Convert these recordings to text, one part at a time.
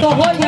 તો હોય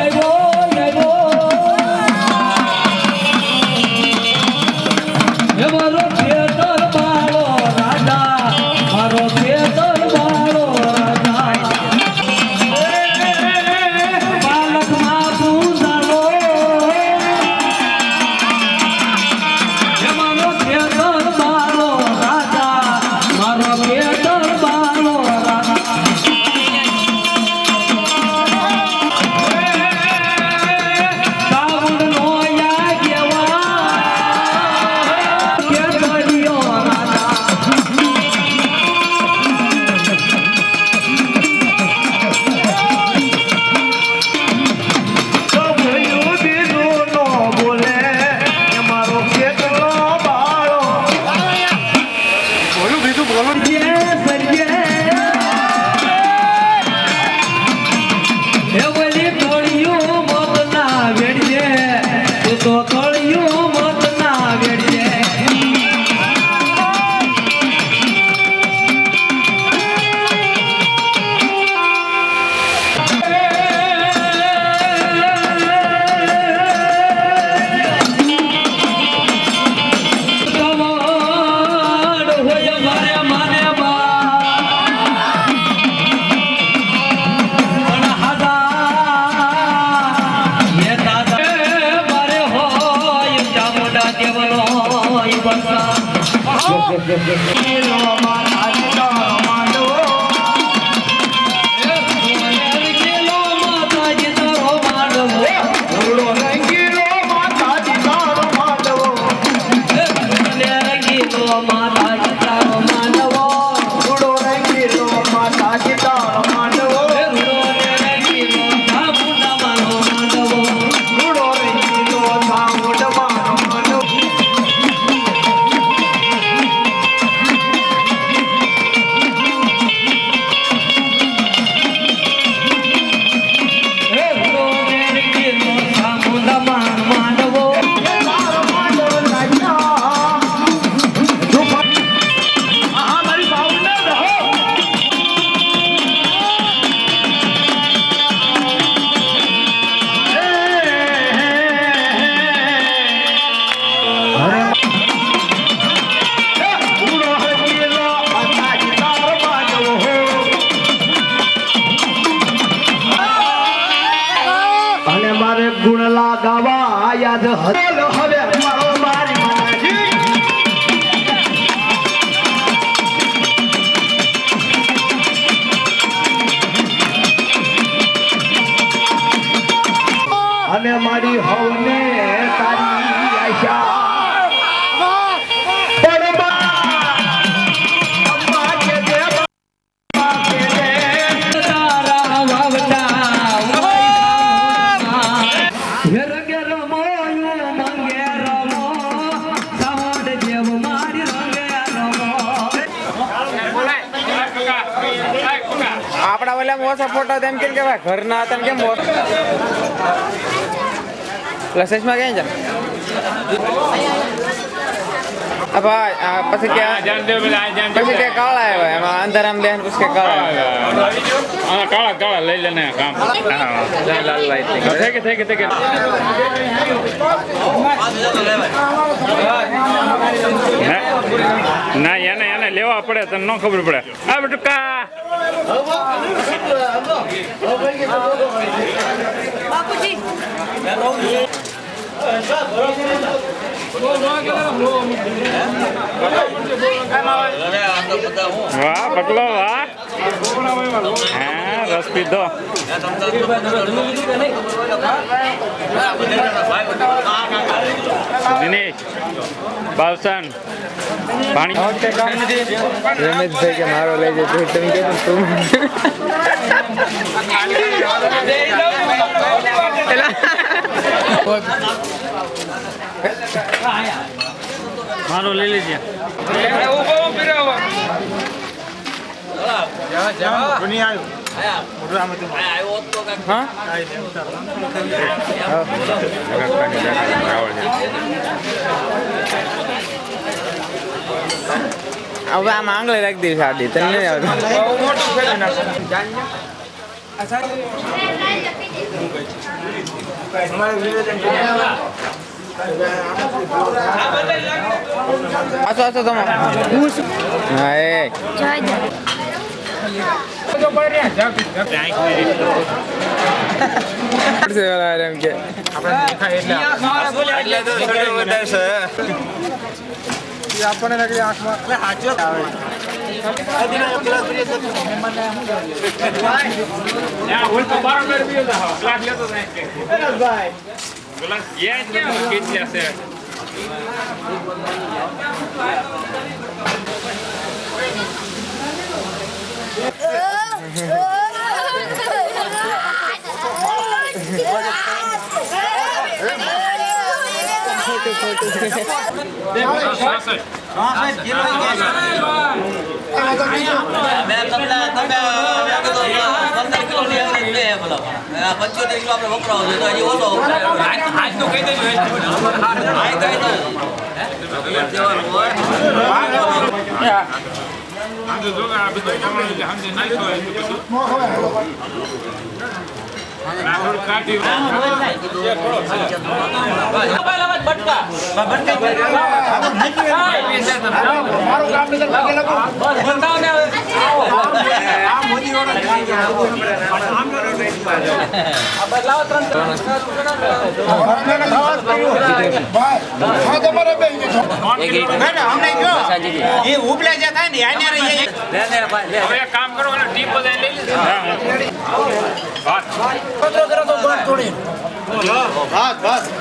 આપડા ઓલા ઓછા ફોટો તેમ કેમ કેવાય ઘરના હતા કેમ લસેસમાં ક્યાં છે? ભાઈ પછી કે પછી કે કાળા આવ્યા એમાં અંધારામ બેન પછી કાળા કાળા કાળા લઈ લેને કામ લાલ લાઈટ થઈ કે થઈ કે થઈ કે ના- ના એને એને લેવા પડે તને ન ખબર પડે આ બટુકા વાહ પટલો વાહ. હા રસ પીધો. દિનેશ બાવસન પાણી. રમેશભાઈ કે મારો લઈ તું મારો લઈ લેજે. હવે આમ આંગળે રાખી દઈશ આડી તને નહીં આવડતું આસો આસો તમે હા એ. પડશે ઓલા એમ કે. ત્યાં ઓલ તો બરાબર બીજો તો હા, ગ્લાસ લેતો જાય કે. ગ્લાસ યાદ ને કેટલી હશે પંચોતેર કિલો આપણે વપરાવો છે તો હજી ઓછો આજ તો કહી દેજો આજ કહી દેજો આમ તો જો આ બધું પ્રમાણ એટલે સમજી નાખ્યો હોય તો પછી. આ થોડું કાઢ્યું. હવે કામ કરો અને ટીપ બધા લઈ લીધી.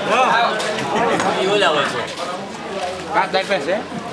હા. ઓલા હોય છે?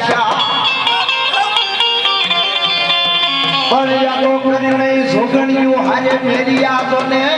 આશા પણ યાદો કરીને છોકરીઓ હારે મેરી યાદો ને